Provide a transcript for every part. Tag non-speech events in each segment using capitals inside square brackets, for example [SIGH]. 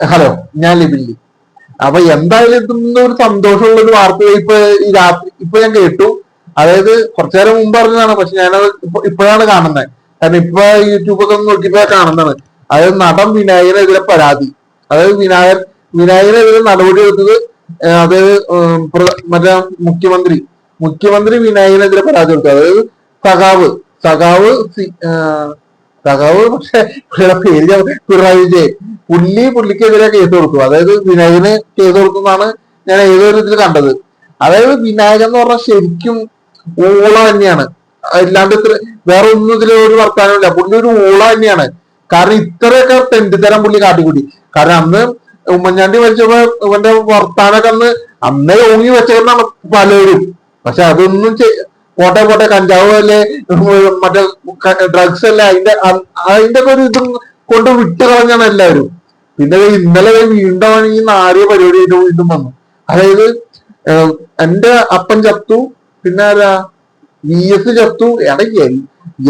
Hello ഞാൻ ലിബില്ലി അപ്പൊ എന്തായാലും ഇതൊന്നും ഒരു സന്തോഷമുള്ള ഒരു വാർത്ത ഇപ്പൊ ഈ രാത്രി ഇപ്പൊ ഞാൻ കേട്ടു. അതായത് കുറച്ചു നേരം മുമ്പ് അറിഞ്ഞതാണ് പക്ഷെ ഞാനത് ഇപ്പൊ ഇപ്പോഴാണ് കാണുന്നത്. കാരണം ഇപ്പൊ യൂട്യൂബൊക്കെ ഒന്ന് നോക്കിയപ്പോ കാണുന്നതാണ്. അതായത് നടൻ വിനായകനെതിരെ പരാതി. അതായത് വിനായകൻ വിനായകനെതിരെ നടപടി എടുത്തത് അതായത് മറ്റേ മുഖ്യമന്ത്രി. മുഖ്യമന്ത്രി വിനായകനെതിരെ പരാതി കൊടുത്തു. അതായത് സഖാവ്. സഖാവ് സഖാവ് പക്ഷെ പേര് പിണറായി വിജയൻ. പുള്ളി പുള്ളിക്കെതിരെ കേസ് കൊടുത്തു. അതായത് വിനായകന് കേസ് കൊടുത്തെന്നാണ് ഞാൻ ഏതൊരു ഇതിൽ കണ്ടത്. അതായത് വിനായകൻ എന്ന് പറഞ്ഞാൽ ശരിക്കും ഊള തന്നെയാണ്. അല്ലാണ്ട് ഇത്ര വേറെ ഒന്നും ഇതിൽ ഒരു വർത്താനമില്ല. പുള്ളി ഒരു ഊള തന്നെയാണ്. കാരണം ഇത്രയൊക്കെ തെണ്ടിത്തരം പുള്ളി കാട്ടിക്കൂട്ടി. കാരണം അന്ന് ഉമ്മൻചാണ്ടി മരിച്ചപ്പോ ഇവന്റെ വർത്താനൊക്കെ അന്ന് അന്നേ ഓങ്ങി വെച്ചേന്നാണ് പലരും. പക്ഷെ അതൊന്നും പോട്ടെ പോട്ടെ കഞ്ചാവ് അല്ലേ മറ്റേ ഡ്രഗ്സ് അല്ലേ അതിന്റെ അതിന്റെ ഒക്കെ ഒരു ഇതും കൊണ്ട് വിട്ട് കളഞ്ഞാണ് എല്ലാവരും. പിന്നെ ഇന്നലെ വീണ്ടും അവൻ ഈ നാരിയ പരിപാടിയായിട്ട് വീണ്ടും വന്നു. അതായത് എന്റെ അപ്പൻ ചത്തു പിന്നെ ആരാ? വി എസ് ചത്തു. ഇടയ്ക്ക്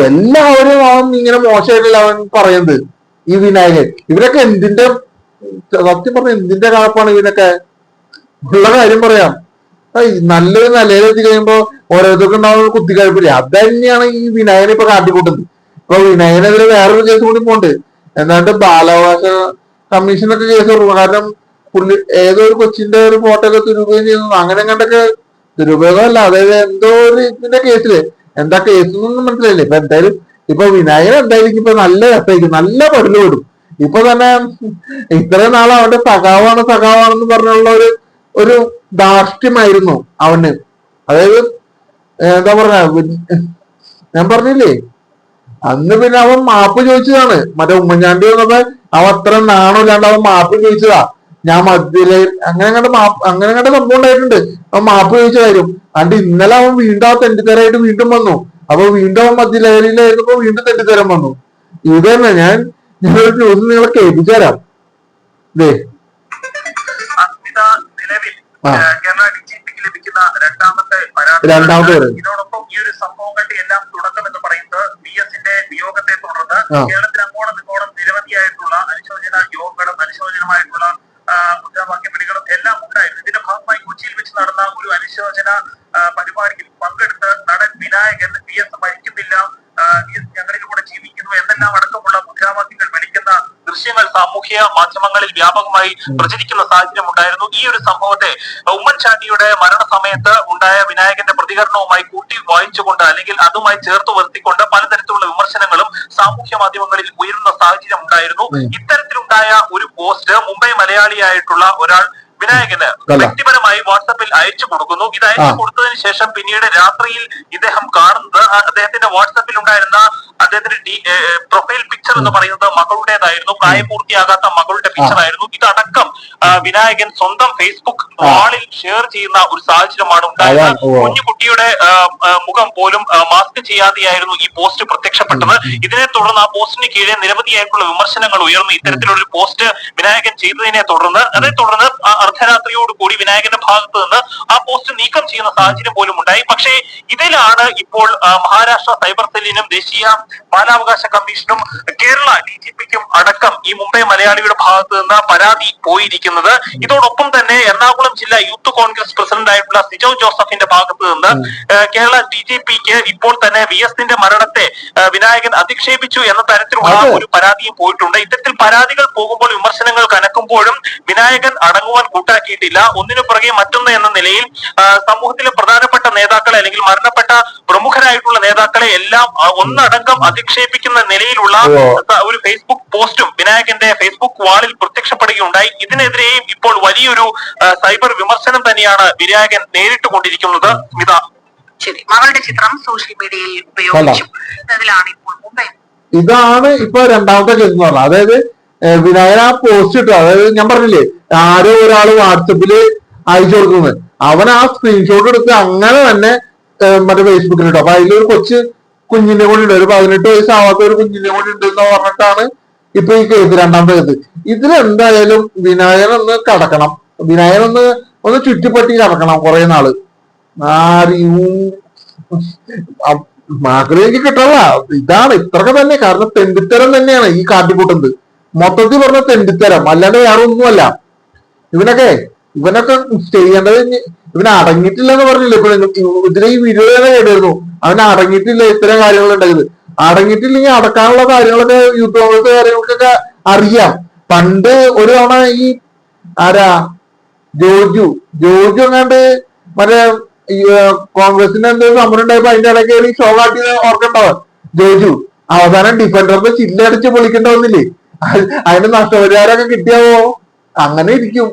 എല്ലാവരും അവൻ ഇങ്ങനെ മോശമായിട്ടല്ല അവൻ പറയുന്നത് ഈ വിനായകൻ. ഇവരൊക്കെ എന്തിന്റെ സത്യം പറഞ്ഞ എന്തിന്റെ കാപ്പാണ് ഇവനൊക്കെ ഉള്ള കാര്യം പറയാം. നല്ലൊരു നിലയിലെത്തി കഴിയുമ്പോ ഓരോരുത്തർക്കും ഉണ്ടാവുന്ന കുത്തിക്കഴിപ്പില്ല അത് തന്നെയാണ് ഈ വിനായകനെ ഇപ്പൊ കാട്ടിക്കൂട്ടുന്നത്. ഇപ്പൊ വിനായകനെതിരെ വേറൊരു കേസ് കൂടി പോണ്ട്. എന്താണ്ട് ബാലാവകാശ കമ്മീഷനൊക്കെ കേസ് കൊടുക്കും കാരണം പുള്ളി ഏതോ ഒരു കൊച്ചിന്റെ ഒരു ഫോട്ടോ ദുരുപയോഗം ചെയ്യുന്നു അങ്ങനെ കണ്ടൊക്കെ ദുരുപയോഗം അല്ല അതായത് എന്തോ ഒരു ഇതിന്റെ കേസിൽ. എന്താ കേസ് എന്നൊന്നും മനസ്സിലായില്ല. ഇപ്പൊ എന്തായാലും ഇപ്പൊ വിനായകൻ എന്തായാലും ഇപ്പൊ നല്ല രസമായിരിക്കും നല്ല പടൽ വിടും ഇപ്പൊ തന്നെ ഇത്രയും നാൾ അവന്റെ സഖാവാണ് സഖാവാണെന്ന് പറഞ്ഞുള്ള ഒരു ഒരു ധാർഷ്ട്യമായിരുന്നു അവന്. അതായത് എന്താ പറഞ്ഞ? ഞാൻ പറഞ്ഞില്ലേ? അന്ന് പിന്നെ അവൻ മാപ്പ് ചോദിച്ചതാണ്. മറ്റേ ഉമ്മൻചാണ്ടി വന്നപ്പോ അവൻ അത്ര നാണമില്ലാണ്ട് അവൻ മാപ്പ് ചോദിച്ചതാ. ഞാൻ മദ്യയിലെ അങ്ങനെ കണ്ട മാപ്പ് അങ്ങനെ കണ്ട സംഭവം ഉണ്ടായിട്ടുണ്ട്. അവൻ മാപ്പ് ചോദിച്ച കാര്യം അണ്ട് ഇന്നലെ അവൻ വീണ്ടും ആ തെണ്ടിത്തരായിട്ട് വീണ്ടും വന്നു. അപ്പൊ വീണ്ടും അവൻ മദ്യലഹരിയിലായിരുന്നപ്പോ വീണ്ടും തെണ്ടിത്തരം വന്നു. ഇത് തന്നെ ഞാൻ ഞാനൊരു ന്യൂസ് നിങ്ങളെ കേൾപ്പിച്ചു തരാം കേരള ലഭിക്കുന്ന രണ്ടാമത്തെ. ഇതിനോടൊപ്പം ഈ ഒരു സംഭവങ്ങളുടെ എല്ലാം തുടക്കം എന്ന് പറയുന്നത് ബി എസിന്റെ വിയോഗത്തെ തുടർന്ന് ആ. സാമൂഹ്യ മാധ്യമങ്ങളിൽ വ്യാപകമായി പ്രചരിക്കുന്ന സാഹചര്യം ഉണ്ടായിരുന്നു ഈ ഒരു സംഭവത്തെ ഉമ്മൻചാണ്ടിയുടെ മരണസമയത്ത് ഉണ്ടായ വിനായകന്റെ പ്രതികരണവുമായി കൂട്ടി വായിച്ചുകൊണ്ട് അല്ലെങ്കിൽ അതുമായി ചേർത്ത് വരുത്തിക്കൊണ്ട് പലതരത്തിലുള്ള വിമർശനങ്ങളും സാമൂഹ്യ മാധ്യമങ്ങളിൽ ഉയരുന്ന സാഹചര്യം ഉണ്ടായിരുന്നു. ഇത്തരത്തിലുണ്ടായ ഒരു പോസ്റ്റ് മുംബൈ മലയാളിയായിട്ടുള്ള ഒരാൾ വിനായകന് വ്യക്തിപരമായി വാട്സപ്പിൽ അയച്ചു കൊടുക്കുന്നു. ഇത് അയച്ചു കൊടുത്തതിന് ശേഷം പിന്നീട് രാത്രിയിൽ ഇദ്ദേഹം കാണുന്നത് അദ്ദേഹത്തിന്റെ വാട്സപ്പിൽ ഉണ്ടായിരുന്ന അദ്ദേഹത്തിന്റെ പ്രൊഫൈൽ പിക്ചർ എന്ന് പറയുന്നത് മകളുടേതായിരുന്നു. പ്രായപൂർത്തിയാകാത്ത മകളുടെ പിക്ചർ ആയിരുന്നു. ഇതടക്കം വിനായകൻ സ്വന്തം ഫേസ്ബുക്ക്. വാളിൽ ഷെയർ ചെയ്യുന്ന ഒരു സാഹചര്യമാണ് ഉണ്ടായത്. കുഞ്ഞുകുട്ടിയുടെ മുഖം പോലും മാസ്ക് ചെയ്യാതെയായിരുന്നു ഈ പോസ്റ്റ് പ്രത്യക്ഷപ്പെട്ടത്. ഇതിനെ തുടർന്ന് ആ പോസ്റ്റിന് കീഴെ നിരവധിയായിട്ടുള്ള വിമർശനങ്ങൾ ഉയർന്നു ഇത്തരത്തിലുള്ള ഒരു പോസ്റ്റ് വിനായകൻ ചെയ്തതിനെ തുടർന്ന് അതേ തുടർന്ന് അർദ്ധരാത്രിയോട് കൂടി വിനായകന്റെ ഭാഗത്ത് നിന്ന് ആ പോസ്റ്റ് നീക്കം ചെയ്യുന്ന സാഹചര്യം പോലും ഉണ്ടായി. പക്ഷേ ഇതിലാണ് ഇപ്പോൾ മഹാരാഷ്ട്ര സൈബർ സെല്ലിനും ദേശീയ ബാലാവകാശ കമ്മീഷനും കേരള ഡി ജി പിക്കും അടക്കം ഈ മുംബൈ മലയാളിയുടെ ഭാഗത്ത് നിന്ന് പരാതി പോയിരിക്കുന്നത്. ഇതോടൊപ്പം തന്നെ എറണാകുളം ജില്ലാ യൂത്ത് കോൺഗ്രസ് പ്രസിഡന്റ് ആയിട്ടുള്ള സിജോ ജോസഫിന്റെ ഭാഗത്ത് നിന്ന് കേരള ഡി ജി പിക്ക് ഇപ്പോൾ തന്നെ വി എസിന്റെ മരണത്തെ വിനായകൻ അധിക്ഷേപിച്ചു എന്ന തരത്തിലുള്ള ഒരു പരാതിയും പോയിട്ടുണ്ട്. ഇത്തരത്തിൽ പരാതികൾ പോകുമ്പോൾ വിമർശനങ്ങൾ കനക്കുമ്പോഴും വിനായകൻ അടങ്ങുവാൻ കൂട്ടാക്കിയിട്ടില്ല. ഒന്നിനു പുറകെ മറ്റൊന്ന് എന്ന നിലയിൽ സമൂഹത്തിലെ പ്രധാനപ്പെട്ട നേതാക്കളെ അല്ലെങ്കിൽ മരണപ്പെട്ട പ്രമുഖരായിട്ടുള്ള നേതാക്കളെ എല്ലാം ഒന്നടങ്കം അധിക്ഷേപിക്കുന്ന നിലയിലുള്ള ഒരു ഫേസ്ബുക്ക് പോസ്റ്റും വിനായകന്റെ ഫേസ്ബുക്ക് വാളിൽ പ്രത്യക്ഷപ്പെടുകയുണ്ടായി. ഇതിനെതിരെയും ഇപ്പോൾ വലിയൊരു സൈബർ വിമർശനം തന്നെയാണ് വിനായകൻ നേരിട്ട് കൊണ്ടിരിക്കുന്നത് സ്മിത ശരി. മകളുടെ ചിത്രം സോഷ്യൽ മീഡിയയിൽ ഉപയോഗിച്ചു. എന്നതിലാണ് ഇപ്പോൾ മുംബൈ. ഇതാണ് ഇപ്പൊ രണ്ടാമത്തെ കേസ് എന്ന് പറഞ്ഞത്. അതായത് വിനായക വിനായകൻ ആ പോസ്റ്റ് ഇട്ടു. അതായത് ഞാൻ പറഞ്ഞില്ലേ ആരോ ഒരാൾ വാട്സപ്പിൽ അയച്ചു കൊടുക്കുന്നത്. അവൻ ആ സ്ക്രീൻഷോട്ട് എടുത്ത് അങ്ങനെ തന്നെ മറ്റേ ഫേസ്ബുക്കിൽ ഇട്ടു. അപ്പൊ അതിലൊരു കൊച്ച് കുഞ്ഞിന്റെ കൂടി ഉണ്ട്. ഒരു പതിനെട്ട് വയസ്സാവാത്ത ഒരു കുഞ്ഞിന്റെ കൂടി ഉണ്ട് എന്ന് പറഞ്ഞിട്ടാണ് ഇപ്പൊ ഈ കേസ് രണ്ടാമത്തെ കേസ് ഇതിലെന്തായാലും വിനായകൻ ഒന്ന് കടക്കണം. വിനായകൻ ഒന്ന് ഒന്ന് ചുറ്റിപ്പറ്റി കടക്കണം കുറെ നാൾ. ആരും മകളിലേക്ക് കിട്ടല്ല ഇതാണ് ഇത്രയൊക്കെ തന്നെ. കാരണം തെണ്ടിത്തരം തന്നെയാണ് ഈ കാട്ടിക്കൂട്ടുന്നത്. മൊത്തത്തിൽ പറഞ്ഞ തെണ്ടിത്തരം. അല്ലാണ്ട് വേറെ ഒന്നുമല്ല. ഇവനൊക്കെ ഇവനൊക്കെ ചെയ്യേണ്ടത് ഇവൻ അടങ്ങിയിട്ടില്ലെന്ന് പറഞ്ഞില്ല ഇപ്പൊ ഇതിലെ ഈ വീഡിയോ തന്നെ അവൻ അടങ്ങിയിട്ടില്ല ഇത്തരം കാര്യങ്ങൾ ഉണ്ടായത്. അടങ്ങിയിട്ടില്ലെങ്കിൽ അടക്കാനുള്ള കാര്യങ്ങളൊക്കെ യൂത്ത് കാര്യങ്ങൾക്കൊക്കെ അറിയാം. പണ്ട് ഒരു തവണ ഈ ആരാ? ജോജു ജോജു എങ്ങാണ്ട് മറ്റേ കോൺഗ്രസിന്റെ എന്തോ സമരം ഉണ്ടായപ്പോ അതിന്റെ ഇടയ്ക്ക് ഈ ഷോ കാട്ടിയത് ജോജു അവസാനം ഡിഫൻഡറിന്റെ ചില്ലടിച്ച് പൊളിക്കേണ്ട വന്നില്ലേ? അതിന്റെ അതിന് നഷ്ടപരിഹാരമൊക്കെ കിട്ടിയാവോ? അങ്ങനെ ഇരിക്കും.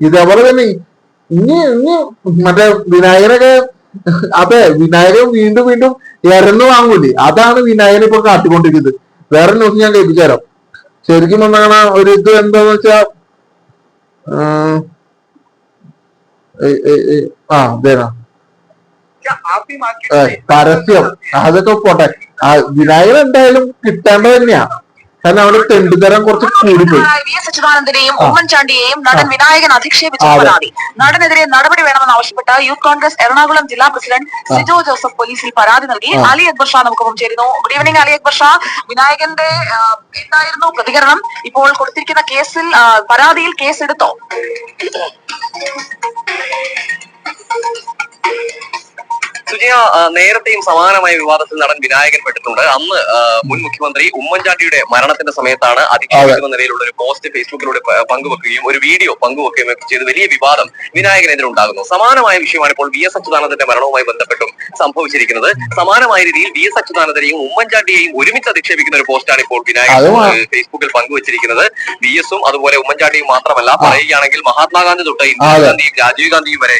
ഇതേപോലെ തന്നെ. ഇനി ഇനി മറ്റേ വിനായകനൊക്കെ [LAUGHS] അതെ വിനായകൻ വീണ്ടും വീണ്ടും ഇറന്നു വാങ്ങൂലേ? അതാണ് വിനായകൻ ഇപ്പൊ കാട്ടിക്കൊണ്ടിരിക്കുന്നത്. വേറെ ന്യൂസ് ഞാൻ കേൾപ്പിച്ചു തരാം. ശരിക്കും എന്താണ് ഒരു ഇത് എന്താന്ന് വെച്ചാ ആ അതേനാ പരസ്യം. അതൊക്കെ പോട്ടെ. വിനായകൻ എന്തായാലും കിട്ടേണ്ടത് തന്നെയാ. കാരണം അവിടെ തെണ്ടുതരം കുറച്ച് കൂടിപ്പോയി വി എസ് അച്യുതാനന്ദനെയും ഉമ്മൻചാണ്ടിയെയും നടൻ വിനായകൻ അധിക്ഷേപിച്ച പരാതി. നടനെതിരെ നടപടി വേണമെന്ന് ആവശ്യപ്പെട്ട് യൂത്ത് കോൺഗ്രസ് എറണാകുളം ജില്ലാ പ്രസിഡന്റ് സിജോ ജോസഫ് പോലീസിൽ പരാതി നൽകി. അലി അക്ബർ ഷാ നമുക്കൊപ്പം ചേരുന്നു. Good evening Ali Akbar Shah. വിനായകന്റെ എന്തായിരുന്നു പ്രതികരണം? ഇപ്പോൾ കൊടുത്തിരിക്കുന്ന കേസിൽ പരാതിയിൽ കേസെടുത്തോ? സുജയ നേരത്തെയും സമാനമായ വിവാദത്തിൽ നടൻ വിനായകൻ പെട്ടിട്ടുണ്ട്. അന്ന് മുൻ മുഖ്യമന്ത്രി ഉമ്മൻചാണ്ടിയുടെ മരണത്തിന്റെ സമയത്താണ് അധിക്ഷേപിക്കുന്ന നിലയിലുള്ള ഒരു പോസ്റ്റ് ഫേസ്ബുക്കിലൂടെ പങ്കുവെക്കുകയും ഒരു വീഡിയോ പങ്കുവെക്കുകയും ഒക്കെ ചെയ്ത് വലിയ വിവാദം വിനായകനെതിരെ ഉണ്ടാകുന്നു. സമാനമായ വിഷയമാണ് ഇപ്പോൾ വി എസ് അച്യുതാനന്ദന്റെ മരണവുമായി ബന്ധപ്പെട്ടും സംഭവിച്ചിരിക്കുന്നത്. സമാനമായ രീതിയിൽ വി എസ് അച്യുതാനന്ദനെയും ഉമ്മൻചാണ്ടിയെയും ഒരുമിച്ച് അധിക്ഷേപിക്കുന്ന ഒരു പോസ്റ്റാണ് ഇപ്പോൾ വിനായകൻ ഫേസ്ബുക്കിൽ പങ്കുവച്ചിരിക്കുന്നത്. വി എസും അതുപോലെ ഉമ്മൻചാണ്ടിയും മാത്രമല്ല പറയുകയാണെങ്കിൽ മഹാത്മാഗാന്ധി തൊട്ട്. ഇന്ദിരാഗാന്ധിയും രാജീവ് ഗാന്ധിയും വരെ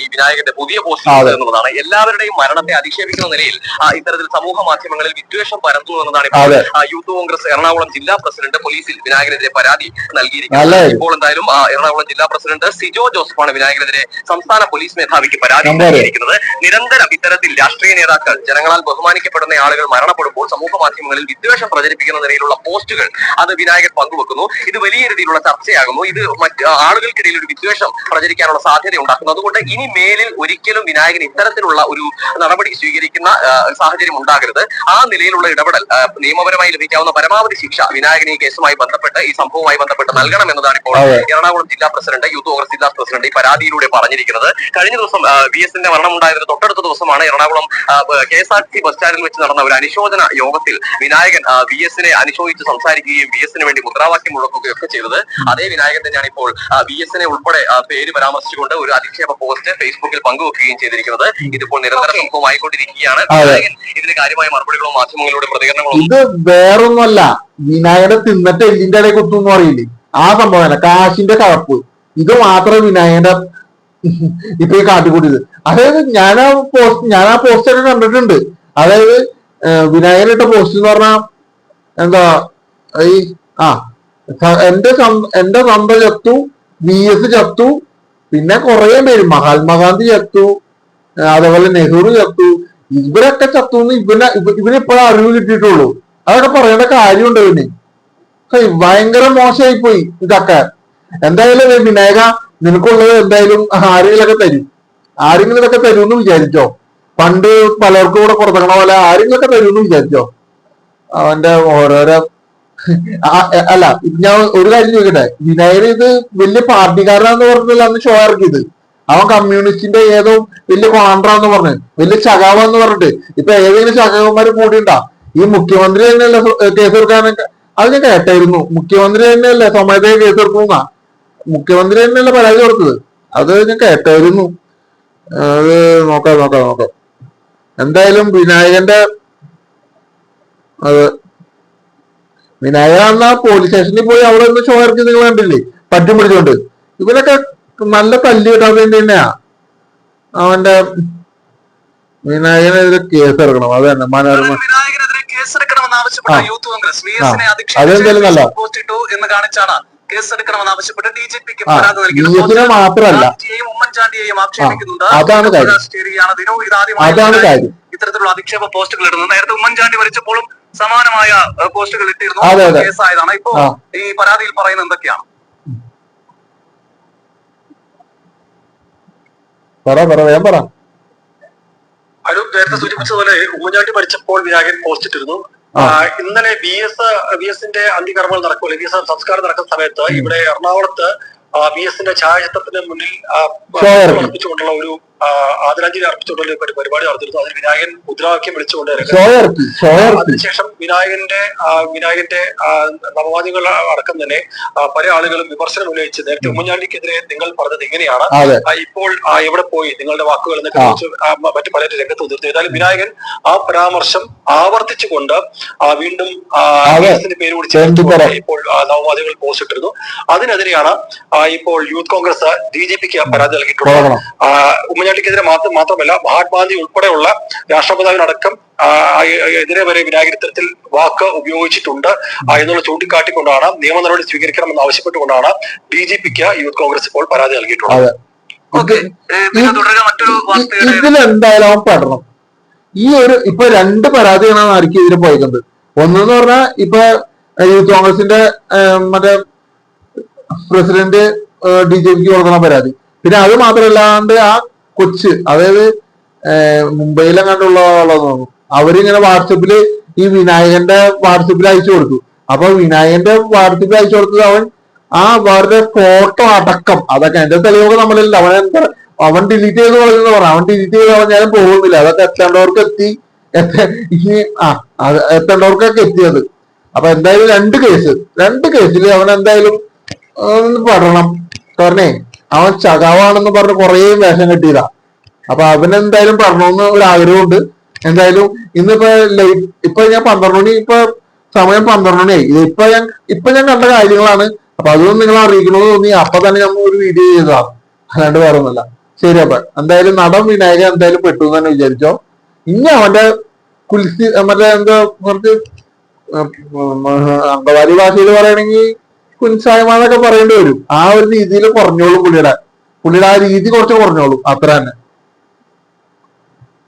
ഈ വിനായകന്റെ പുതിയ പോസ്റ്റ് എന്നുള്ളതാണ്. എന്നുള്ളതാണ് എല്ലാവരുടെയും മരണത്തെ അധിക്ഷേപിക്കുന്ന നിലയിൽ ഇത്തരത്തിൽ സമൂഹ മാധ്യമങ്ങളിൽ വിദ്വേഷം പരത്തുന്നു എന്നതാണ് ഇപ്പോൾ യൂത്ത് കോൺഗ്രസ് എറണാകുളം ജില്ലാ പ്രസിഡന്റ് പോലീസിൽ വിനായകനെതിരെ പരാതി നൽകിയിരിക്കുന്നത് ഇപ്പോൾ എന്തായാലും എറണാകുളം ജില്ലാ പ്രസിഡന്റ് സിജോ ജോസഫാണ് വിനായകനെതിരെ സംസ്ഥാന പോലീസ് മേധാവിക്ക് പരാതി നൽകിയിരിക്കുന്നത്. നിരന്തരം ഇത്തരത്തിൽ രാഷ്ട്രീയ നേതാക്കൾ ജനങ്ങളാൽ ബഹുമാനിക്കപ്പെടുന്ന ആളുകൾ മരണപ്പെടുമ്പോൾ സമൂഹ മാധ്യമങ്ങളിൽ വിദ്വേഷം പ്രചരിപ്പിക്കുന്ന നിലയിലുള്ള പോസ്റ്റുകൾ അത് വിനായകൻ പങ്കുവെക്കുന്നു. ഇത് വലിയ രീതിയിലുള്ള ചർച്ചയാകുന്നു. ഇത് മറ്റ് ആളുകൾക്കിടയിൽ ഒരു വിദ്വേഷം പ്രചരിക്കാനുള്ള സാധ്യത ഉണ്ടാക്കുന്നു അതുകൊണ്ട് ഇനി മേലിൽ ഒരിക്കലും വിനായകൻ ഇത്തരത്തിലുള്ള ഒരു നടപടി സ്വീകരിക്കുന്ന സാഹചര്യം ഉണ്ടാകരുത്. ആ നിലയിലുള്ള ഇടപെടൽ നിയമപരമായി ലഭിക്കാവുന്ന പരമാവധി ശിക്ഷ വിനായകൻ ഈ കേസുമായി ബന്ധപ്പെട്ട് ഈ സംഭവവുമായി ബന്ധപ്പെട്ട് നൽകണം എന്നതാണ് ഇപ്പോൾ എറണാകുളം ജില്ലാ പ്രസിഡന്റ് യൂത്ത് കോൺഗ്രസ് ജില്ലാ പ്രസിഡന്റ് ഈ പരാതിയിലൂടെ പറഞ്ഞിരിക്കുന്നത്. കഴിഞ്ഞ ദിവസം വി എസിന്റെ മരണം ഉണ്ടായതിന് തൊട്ടടുത്ത ദിവസമാണ് Ernakulam K S R T C സ്റ്റാൻഡിൽ വെച്ച് നടന്ന ഒരു അനുശോചന യോഗത്തിൽ വിനായകൻ വി എസിനെ അനുശോചിച്ച് സംസാരിക്കുകയും വി എസിന് വേണ്ടി മുദ്രാവാക്യം മുഴക്കുകയും ഒക്കെ ചെയ്തത്. അതേ വിനായകൻ തന്നെയാണ് ഇപ്പോൾ വി എസിനെ ഉൾപ്പെടെ പേര് പരാമർശിച്ചുകൊണ്ട് ഒരു അധിക്ഷേപ പോസ്റ്റ് ഫേസ്ബുക്കിൽ പങ്കുവെക്കുകയും ചെയ്തിരിക്കുന്നത്. ഇതിപ്പോൾ നിരന്തര. വിനായകൻ ഇതിന് കാര്യമായ മറുപടികളോ മാധ്യമങ്ങളിലൂടെ പ്രതികരണങ്ങളോ ഇത് വേറൊന്നുമല്ല. വിനായകനെ തിന്നിട്ട് എല്ലിന്റെ ഇടയിൽ കുത്തുന്നു എന്ന് പറയില്ലേ? ആ സംഭവമല്ല. കാശിന്റെ കഴപ്പ് ഇത് മാത്രമേ വിനായകന്റെ [LAUGHS] ഇപ്പൊ ഈ കാട്ടിക്കൂട്ടിയത്. അതായത് ഞാൻ ആ പോസ്റ്റ് ഞാൻ ആ പോസ്റ്റ് ഒക്കെ കണ്ടിട്ടുണ്ട്. അതായത് വിനായകൻ വിനായകനിട്ട പോസ്റ്റ് എന്ന് പറഞ്ഞാൽ എന്താ ഈ ആ എന്റെ എന്റെ സന്ത ചത്തു വി എസ് ചത്തു പിന്നെ കുറെ പേര്. മഹാത്മാഗാന്ധി ചത്തു അതേപോലെ നെഹ്റു ചത്തു. ഇവരൊക്കെ ചത്തു എന്ന് ഇവന് ഇപ്പോഴും അറിവ് കിട്ടിയിട്ടുള്ളൂ. അതൊക്കെ പറയേണ്ട കാര്യമുണ്ട് ഇവന് ഭയങ്കര മോശമായി പോയി ഇതൊക്കെ. എന്തായാലും വിനായക നിനക്കുള്ളത് എന്തായാലും ആരെങ്കിലൊക്കെ തരും. ആരെങ്കിലും ഇതൊക്കെ തരുമെന്ന് വിചാരിച്ചോ? പണ്ട് പലർക്കും കൂടെ പുറത്തിറങ്ങണ പോലെ ആരെങ്കിലൊക്കെ തരുമെന്ന് വിചാരിച്ചോ? അവന്റെ ഓരോരോ അല്ല ഞാൻ ഒരു കാര്യം ചോദിക്കട്ടെ? വിനായകൻ ഇത് വലിയ പാർട്ടിക്കാരനാന്ന് പറഞ്ഞില്ല അന്ന് ഷോ ഇറക്കിയത്. അവൻ കമ്മ്യൂണിസ്റ്റിന്റെ ഏതോ വലിയ കോൺട്രാന്ന് പറഞ്ഞു വലിയ ചകാവെന്ന് പറഞ്ഞിട്ട്. ഇപ്പൊ ഏതെങ്കിലും ചകാവന്മാര് കൂടിയുണ്ടാ? ഈ മുഖ്യമന്ത്രി തന്നെയല്ലേ കേസ് എടുക്കാനൊക്കെ അത് ഞാൻ കേട്ടായിരുന്നു. മുഖ്യമന്ത്രി തന്നെയല്ലേ സ്വമേധയെ കേസ് എടുക്കുന്ന മുഖ്യമന്ത്രി തന്നെയല്ലേ പരാതി കൊടുത്തത്? അത് ഞാൻ കേട്ടായിരുന്നു. അത് നോക്കാം നോക്കാം നോക്കാം. എന്തായാലും വിനായകന്റെ അത് വിനായകന്നാ പോലീസ് സ്റ്റേഷനിൽ പോയി അവിടെ നിന്ന് ഷോ നിങ്ങൾ കണ്ടില്ലേ? പറ്റും പിടിച്ചോണ്ട് ഇവനൊക്കെ നല്ല തല്ലി കിട്ടാതെ തന്നെയാ. അവന്റെ വിനായകനെതിരെ കേസ് ഇറക്കണം അത് തന്നെ മനോരമ. അതെന്തായാലും നല്ല. എന്ന് കാണിച്ചാണ് കേസെടുക്കണമെന്ന് ആവശ്യപ്പെട്ട് ഡി ജി പിക്ക് ആ. പരാതി നൽകിയത്. വി എസിനെ മാത്രല്ല ഉമ്മൻചാണ്ടിയെയും ആക്ഷേപിക്കുന്നുണ്ട്. അതാണ് കാര്യം. ഇത്തരത്തിലുള്ള അധിക്ഷേപ പോസ്റ്റുകൾ ഇടുന്നത്. നേരത്തെ ഉമ്മൻചാണ്ടി മരിച്ചപ്പോഴും സമാനമായ പോസ്റ്റുകൾ ഇട്ടിരുന്നു. കേസായതാണ്. ഇപ്പോ ഈ പരാതിയിൽ പറയുന്നത് എന്തൊക്കെയാണ്? പറ പറ വേഗം പറ. അരുൺ നേരത്തെ സൂചിപ്പിച്ചതുപോലെ ഉമ്മൻചാണ്ടി മരിച്ചപ്പോൾ വിനായകൻ പോസ്റ്റ് ഇട്ടിരുന്നു. ഇന്നലെ ബി എസ് ബി എസിന്റെ അന്ത്യകർമ്മങ്ങൾ നടക്കുമല്ലോ. ബി എസ് സംസ്കാരം നടക്കുന്ന സമയത്ത് ഇവിടെ എറണാകുളത്ത് ബി എസിന്റെ ഛായാചിത്രത്തിന് മുന്നിൽ ഒരു ആദരാഞ്ജലി അർപ്പിച്ചുകൊണ്ടുള്ള ഒരു പരിപാടി നടത്തിയിരുന്നു. അതിൽ വിനായകൻ മുദ്രാവാക്യം വിളിച്ചുകൊണ്ട് അതിനുശേഷം വിനായകന്റെ വിനായകന്റെ നവവാദികൾ അടക്കം തന്നെ പല ആളുകളും വിമർശനം ഉന്നയിച്ച് നേരത്തെ ഉമ്മൻചാണ്ടിക്കെതിരെ നിങ്ങൾ പറഞ്ഞത് ഇങ്ങനെയാണ്. ഇപ്പോൾ എവിടെ പോയി നിങ്ങളുടെ വാക്കുകൾ എന്നൊക്കെ മറ്റു പലരും രംഗത്ത് ഉതിർത്തു. ഏതായാലും വിനായകൻ ആ പരാമർശം ആവർത്തിച്ചുകൊണ്ട് വീണ്ടും. പേര് ചേർത്തുകൊണ്ട് ഇപ്പോൾ നവവാദികൾ പോസ്റ്റ് ഇട്ടിരുന്നു. അതിനെതിരെയാണ് ഇപ്പോൾ യൂത്ത് കോൺഗ്രസ് ഡി ജി പിക്ക് പരാതി നൽകിയിട്ടുള്ളത്. പോകണം. ഉമ്മൻചാണ്ടിക്കെതിരെ മാത്രം മാത്രമല്ല മഹാത്മാഗാന്ധി ഉൾപ്പെടെയുള്ള രാഷ്ട്രപിതാവിനടക്കം എതിരെ വരെ വിനായകർ വാക്ക് ഉപയോഗിച്ചിട്ടുണ്ട് എന്നുള്ള ചൂണ്ടിക്കാട്ടിക്കൊണ്ടാണ് നിയമ നടപടി സ്വീകരിക്കണമെന്ന് ആവശ്യപ്പെട്ടുകൊണ്ടാണ് ബി ജെ പിക്ക് യൂത്ത് കോൺഗ്രസ് ഇപ്പോൾ പരാതി നൽകിയിട്ടുള്ളത്. ഇതിലെന്തായാലും അവൻ പെടണം ഈ ഒരു ഇപ്പൊ രണ്ട് പരാതികളാണ് പരാതിയാണ് ഇതിന് പോയിക്കുന്നത്. ഒന്നെന്ന് പറഞ്ഞാൽ ഇപ്പൊ യൂത്ത് കോൺഗ്രസിന്റെ മറ്റേ പ്രസിഡന്റ് ഡി ജെ പിക്ക് കൊടുക്കുന്ന പരാതി. പിന്നെ അത് മാത്രമല്ലാണ്ട് ആ കൊച്ച് അതായത് മുംബൈയിലെങ്ങാണ്ടുള്ള ആളാന്ന് തോന്നുന്നു. അവരിങ്ങനെ വാട്സപ്പിൽ ഈ വിനായകന്റെ വാട്സപ്പിൽ അയച്ചു കൊടുത്തു. അപ്പൊ വിനായകന്റെ വാട്സപ്പിൽ അയച്ചു കൊടുത്തത് അവൻ ആ അവരുടെ ഫോട്ടോ അടക്കം അതൊക്കെ എന്റെ തെളിവൊക്കെ നമ്മളില്ല അവൻ എന്താ അവൻ ഡിലീറ്റ് ചെയ്ത് പറഞ്ഞു പറഞ്ഞു. അവൻ ഡിലീറ്റ് ചെയ്ത് പറഞ്ഞാലും പോകുന്നില്ല. അതൊക്കെ എത്തേണ്ടവർക്ക് എത്തി ആ എത്തേണ്ടവർക്കൊക്കെ എത്തിയത്. അപ്പൊ എന്തായാലും രണ്ട് കേസ് രണ്ട് കേസിൽ അവൻ എന്തായാലും പെടണം. കാരണേ അവൻ ചകാവാണെന്ന് പറഞ്ഞ് കുറേ വേഷം കെട്ടിയതാ. അപ്പൊ അവനെന്തായാലും പറഞ്ഞോന്ന് ഒരു ആഗ്രഹമുണ്ട്. എന്തായാലും ഇന്നിപ്പോ ലൈറ്റ് ഇപ്പൊ ഞാൻ പന്ത്രണ്ട് മണി ഇപ്പൊ സമയം പന്ത്രണ്ട് മണിയായി. ഇപ്പൊ ഞാൻ ഇപ്പൊ ഞാൻ കണ്ട കാര്യങ്ങളാണ്. അപ്പൊ അതൊന്നും നിങ്ങൾ അറിയിക്കണമെന്ന് തോന്നി. അപ്പൊ തന്നെ നമ്മൾ ഒരു വീഡിയോ ചെയ്തതാണ് അല്ലാണ്ട് വേറെ ഒന്നുമല്ല. ശരി അപ്പൊ എന്തായാലും നടൻ വിനായകൻ എന്തായാലും പെട്ടു എന്ന് തന്നെ വിചാരിച്ചോ. ഇനി അവന്റെ കുൽസി മറ്റേ എന്താ കുറച്ച് അങ്കവാലി ഭാഷയിൽ പറയുകയാണെങ്കിൽ എന്നൊക്കെ പറയേണ്ടി വരും. ആ ഒരു രീതിയിൽ കുറഞ്ഞോളും പുള്ളിയുടെ. പുള്ളിയുടെ ആ രീതി കുറച്ച് കുറഞ്ഞോളും. അത്ര തന്നെ